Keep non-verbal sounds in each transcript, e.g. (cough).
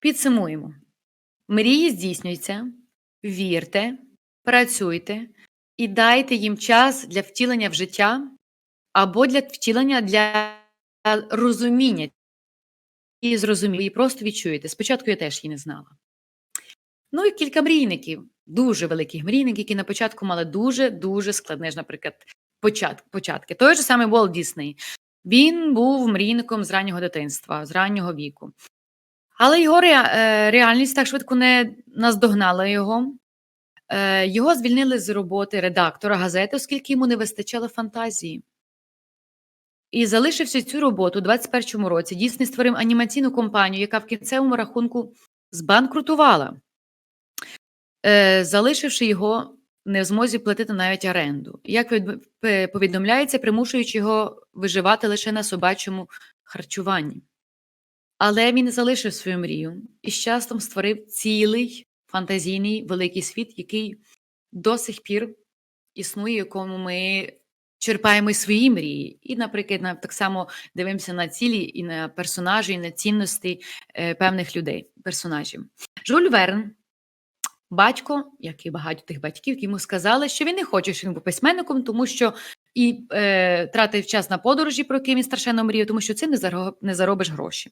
Підсумуємо. Мрії здійснюються, вірте, працюйте і дайте їм час для втілення в життя або для втілення для розуміння. І зрозуміли, і просто відчуєте. Спочатку я теж її не знала. Ну і кілька мрійників, дуже великих мрійників, які на початку мали дуже-дуже складне, ж, наприклад, почат, початки. Той же самий Волт Дісней. Він був мрійником з раннього дитинства, з раннього віку. Але його е, реальність так швидко не наздогнала його. Е, Його звільнили з роботи редактора газети, оскільки йому не вистачало фантазії. І залишивши цю роботу у 21-му році, Дісней створив анімаційну компанію, яка в кінцевому рахунку збанкрутувала, е, залишивши його не в змозі платити навіть оренду. Як повідомляється, примушуючи його виживати лише на собачому харчуванні. Але він залишив свою мрію і з часом створив цілий фантазійний великий світ, який до сих пір існує, якому ми черпаємо свої мрії. І, наприклад, так само дивимося на цілі і на персонажі, і на цінності е, певних людей, персонажів. Жюль Верн, батько, як і багато тих батьків, йому сказали, що він не хоче, щоб він був письменником, тому що і е, тратив час на подорожі, про які він страшенно мріяв, тому що цим не заробиш гроші.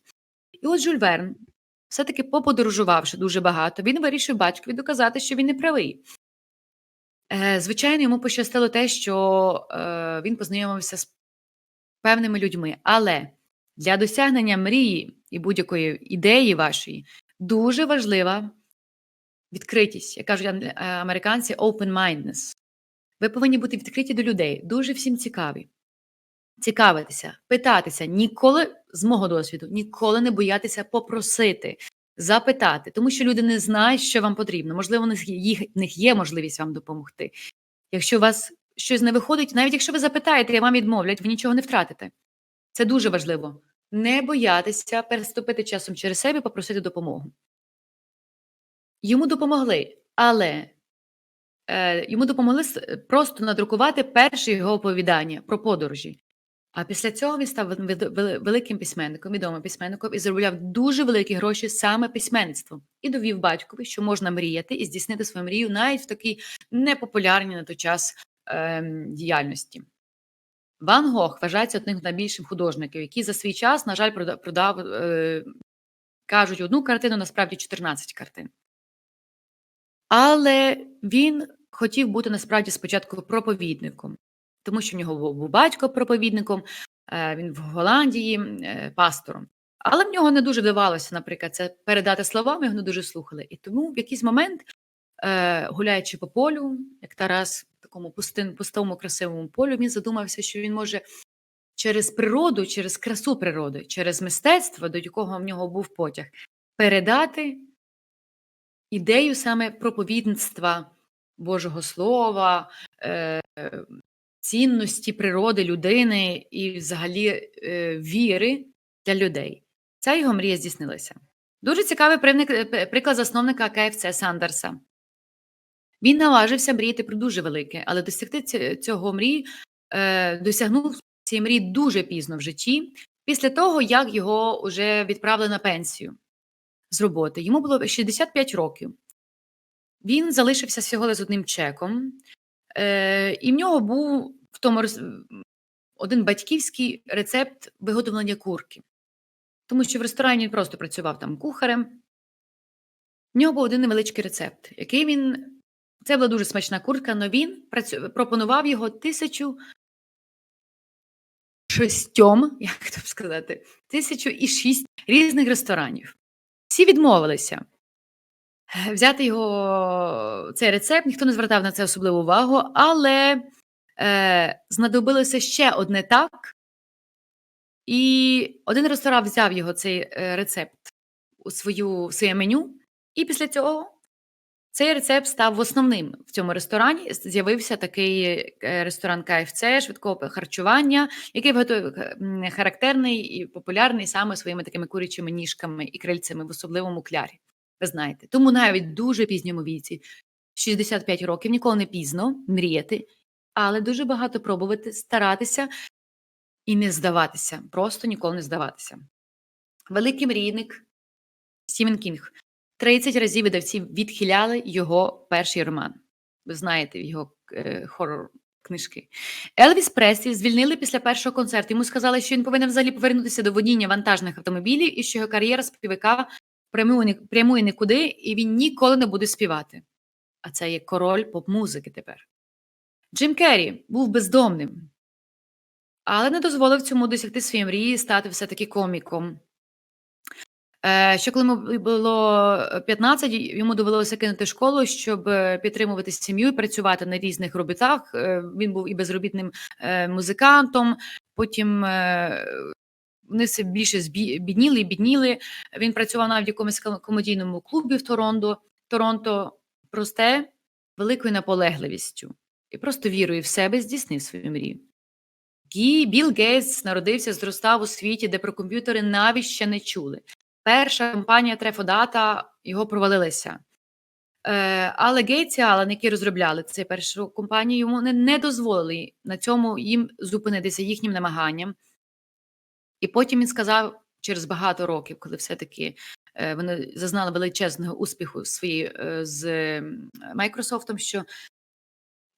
І от Жюль Верн, все-таки поподорожувавши дуже багато, він вирішив батькові доказати, що він не правий. Е, Звичайно, йому пощастило те, що е, він познайомився з певними людьми. Але для досягнення мрії і будь-якої ідеї вашої дуже важлива відкритість, як кажуть е, американці, open-mindedness. Ви повинні бути відкриті до людей, дуже всім цікаві цікавитися, питатися, ніколи з мого досвіду, ніколи не боятися попросити, запитати, тому що люди не знають, що вам потрібно. Можливо, в них, в них є можливість вам допомогти. Якщо у вас щось не виходить, навіть якщо ви запитаєте, і вам відмовлять, ви нічого не втратите. Це дуже важливо. Не боятися переступити часом через себе попросити допомогу. Йому допомогли, але е, йому допомогли просто надрукувати перше його оповідання про подорожі. А після цього він став великим письменником, відомим письменником і заробляв дуже великі гроші саме письменництвом. І довів батькові, що можна мріяти і здійснити свою мрію навіть в такій непопулярній на той час е, діяльності. Ван Гог вважається одним з найбільших художників, який за свій час, на жаль, продав, продав е, кажуть, одну картину, насправді 14 картин. Але він хотів бути насправді спочатку проповідником тому що в нього був батько проповідником, е, він в Голландії е, пастором. Але в нього не дуже вдавалося, наприклад, це передати словами, його не дуже слухали. І тому в якийсь момент, е, гуляючи по полю, як Тарас в такому пустин, пустому, красивому полю, він задумався, що він може через природу, через красу природи, через мистецтво, до якого в нього був потяг, передати ідею саме проповідництва Божого Слова, цінності природи людини і, взагалі, е, віри для людей. Ця його мрія здійснилася. Дуже цікавий е, приклад засновника КФЦ Сандерса. Він наважився мріяти про дуже велике, але досягти цього мрії е, досягнув цієї мрії дуже пізно в житті, після того, як його вже відправили на пенсію з роботи. Йому було 65 років. Він залишився всього з одним чеком, Е, І в нього був в тому один батьківський рецепт виготовлення курки. Тому що в ресторані він просто працював там кухарем. В нього був один невеличкий рецепт, який він. Це була дуже смачна курка, але він працю... пропонував його тисячу шістьом, (laughs) як то сказати, тисячу і шість різних ресторанів. Всі відмовилися. Взяти його цей рецепт, ніхто не звертав на це особливу увагу, але е, знадобилося ще одне так. І один ресторан взяв його цей е, рецепт у свою, в своє меню, і після цього цей рецепт став основним в цьому ресторані. З'явився такий е, ресторан КФЦ швидкого харчування, який характерний і популярний саме своїми такими курячими ніжками і крильцями в особливому клярі. Ви знаєте, тому навіть дуже пізньому віці, 65 років, ніколи не пізно мріяти, але дуже багато пробувати, старатися і не здаватися, просто ніколи не здаватися. Великий мрійник Стівен Кінг. 30 разів видавці відхиляли його перший роман. Ви знаєте його е, хорор книжки. Елвіс Преслі звільнили після першого концерту. Йому сказали, що він повинен взагалі повернутися до водіння вантажних автомобілів і що його кар'єра співака прямує, прямує нікуди, і він ніколи не буде співати. А це є король поп-музики тепер. Джим Керрі був бездомним, але не дозволив цьому досягти своєї мрії стати все-таки коміком. Е, Ще коли йому було 15, йому довелося кинути школу, щоб е, підтримувати сім'ю і працювати на різних робітах. Е, Він був і безробітним музикантом. Потім вони все більше збі- бідніли і бідніли. Він працював навіть в якомусь комедійному клубі в Торонто. Торонто просте великою наполегливістю і просто вірою в себе здійснив свою мрію. Гі Білл Гейтс народився, зростав у світі, де про комп'ютери навіть ще не чули. Перша компанія Трефодата його провалилася. Е, але Гейтс і Аллен, які розробляли цю першу компанію, йому не дозволили на цьому їм зупинитися їхнім намаганням. І потім він сказав через багато років, коли все-таки е, вони зазнали величезного успіху своєї е, з Майкрософтом, що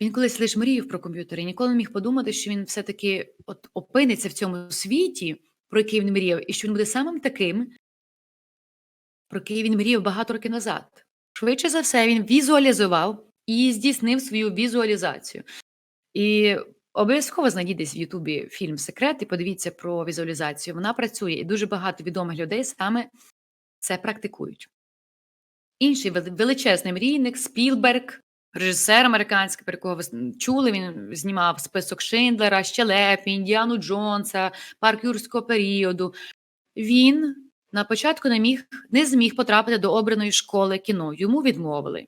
він колись лише мріяв про комп'ютери ніколи не міг подумати, що він все-таки от опиниться в цьому світі, про який він мріяв, і що він буде самим таким, про який він мріяв багато років назад. Швидше за все, він візуалізував і здійснив свою візуалізацію. І обов'язково знайдіть десь в Ютубі фільм Секрет і подивіться про візуалізацію. Вона працює, і дуже багато відомих людей саме це практикують. Інший величезний мрійник Спілберг, режисер американський, про якого ви чули, він знімав список Шиндлера, Щелепі, Індіану Джонса, парк юрського періоду. Він на початку не міг не зміг потрапити до обраної школи кіно. Йому відмовили.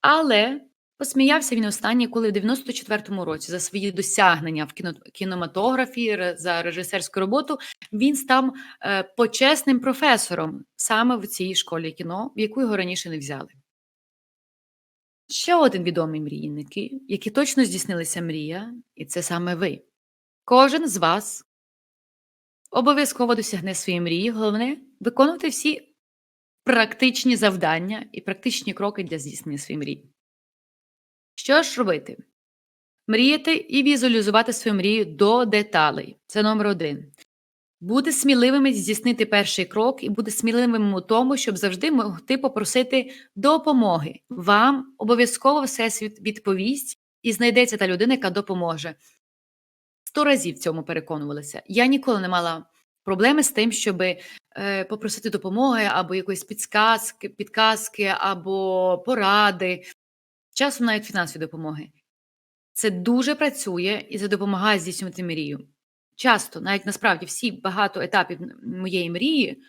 Але посміявся він останнє, коли в 94-му році за свої досягнення в кіно, кінематографі, за режисерську роботу, він став е, почесним професором саме в цій школі кіно, в яку його раніше не взяли. Ще один відомий мрійник, який точно здійснилася мрія, і це саме ви. Кожен з вас обов'язково досягне своєї мрії. Головне виконувати всі практичні завдання і практичні кроки для здійснення своєї мрії. Що ж робити? Мріяти і візуалізувати свою мрію до деталей. Це номер один. Бути сміливими здійснити перший крок і бути сміливими у тому, щоб завжди могти попросити допомоги. Вам обов'язково всесвіт відповість і знайдеться та людина, яка допоможе. Сто разів в цьому переконувалася. Я ніколи не мала проблеми з тим, щоб е, попросити допомоги або якоїсь підказки, підказки, або поради, часом навіть фінансової допомоги. Це дуже працює і це допомагає здійснювати мрію. Часто, навіть насправді, всі багато етапів моєї мрії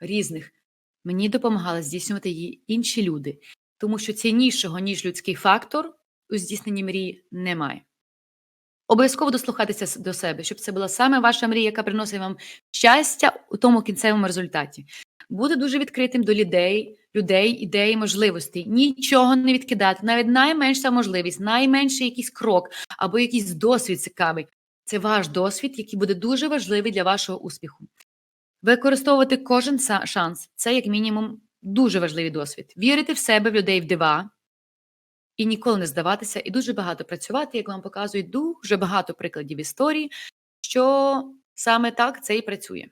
різних мені допомагали здійснювати її інші люди, тому що ціннішого, ніж людський фактор у здійсненні мрії немає. Обов'язково дослухатися до себе, щоб це була саме ваша мрія, яка приносить вам щастя у тому кінцевому результаті. Бути дуже відкритим до людей, людей, ідей, можливостей. Нічого не відкидати, навіть найменша можливість, найменший якийсь крок або якийсь досвід цікавий. Це ваш досвід, який буде дуже важливий для вашого успіху. Використовувати кожен шанс це, як мінімум, дуже важливий досвід. Вірити в себе, в людей, в дива і ніколи не здаватися, і дуже багато працювати, як вам показують дуже багато прикладів історії, що саме так це і працює.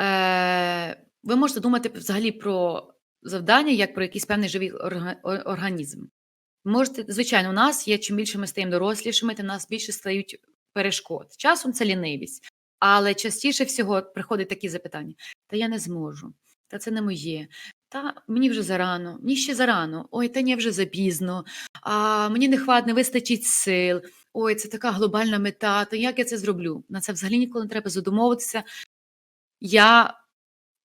Е, ви можете думати взагалі про завдання як про якийсь певний живий організм. Можете, звичайно, у нас є чим більше ми стаємо дорослішими, тим нас більше стають перешкод. Часом це лінивість, але частіше всього приходять такі запитання: та я не зможу, та це не моє. Та мені вже зарано, мені ще зарано, ой, та ні, вже запізно, а мені не хват, не вистачить сил. Ой, це така глобальна мета. То як я це зроблю? На це взагалі ніколи не треба задумовуватися. Я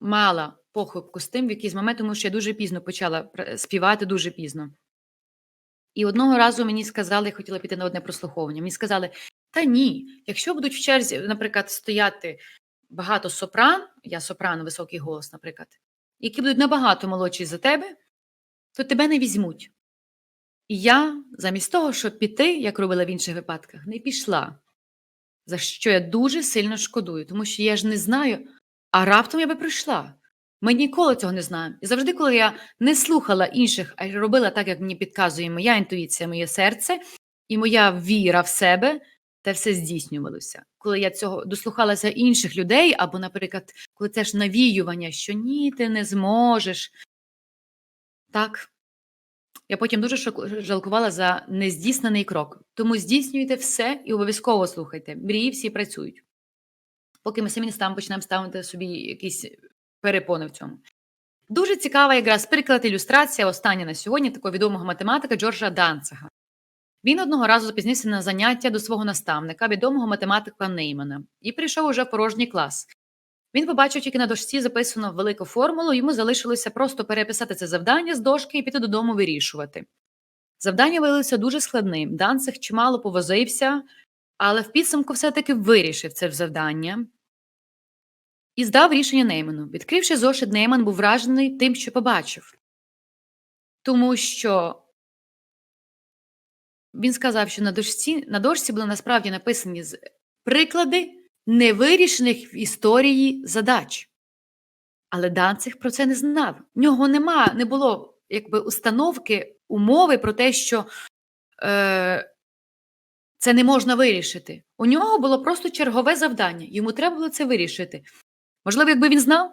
мала похибку з тим в якийсь момент, тому що я дуже пізно почала співати, дуже пізно. І одного разу мені сказали, я хотіла піти на одне прослуховування. Мені сказали: та ні, якщо будуть в черзі, наприклад, стояти багато сопран, я сопрано, високий голос, наприклад, які будуть набагато молодші за тебе, то тебе не візьмуть. І я, замість того, щоб піти, як робила в інших випадках, не пішла. За що я дуже сильно шкодую, тому що я ж не знаю, а раптом я би прийшла. Ми ніколи цього не знаємо. І завжди, коли я не слухала інших, а робила так, як мені підказує моя інтуїція, моє серце і моя віра в себе, те все здійснювалося. Коли я цього дослухалася інших людей, або, наприклад, коли це ж навіювання, що ні, ти не зможеш. Так. Я потім дуже жалкувала за нездійснений крок. Тому здійснюйте все і обов'язково слухайте. Мрії всі працюють. Поки ми самі не ставимо, почнемо ставити собі якісь перепони в цьому. Дуже цікава якраз приклад ілюстрація, остання на сьогодні такого відомого математика Джорджа Данцига. Він одного разу запізнився на заняття до свого наставника, відомого математика Неймана, і прийшов уже в порожній клас. Він побачив тільки на дошці записано велику формулу, йому залишилося просто переписати це завдання з дошки і піти додому вирішувати. Завдання виявилося дуже складним. Данцих чимало повозився, але в підсумку все-таки вирішив це завдання і здав рішення Нейману. Відкривши зошит, Нейман був вражений тим, що побачив. Тому що він сказав, що на дошці, на дошці були насправді написані приклади невирішених в історії задач. Але Данцих про це не знав. В нього нема, не було якби установки, умови про те, що е, це не можна вирішити. У нього було просто чергове завдання. Йому треба було це вирішити. Можливо, якби він знав,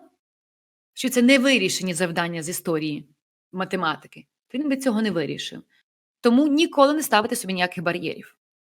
що це не вирішені завдання з історії математики, то він би цього не вирішив. Тому ніколи не ставити собі ніяких бар'єрів.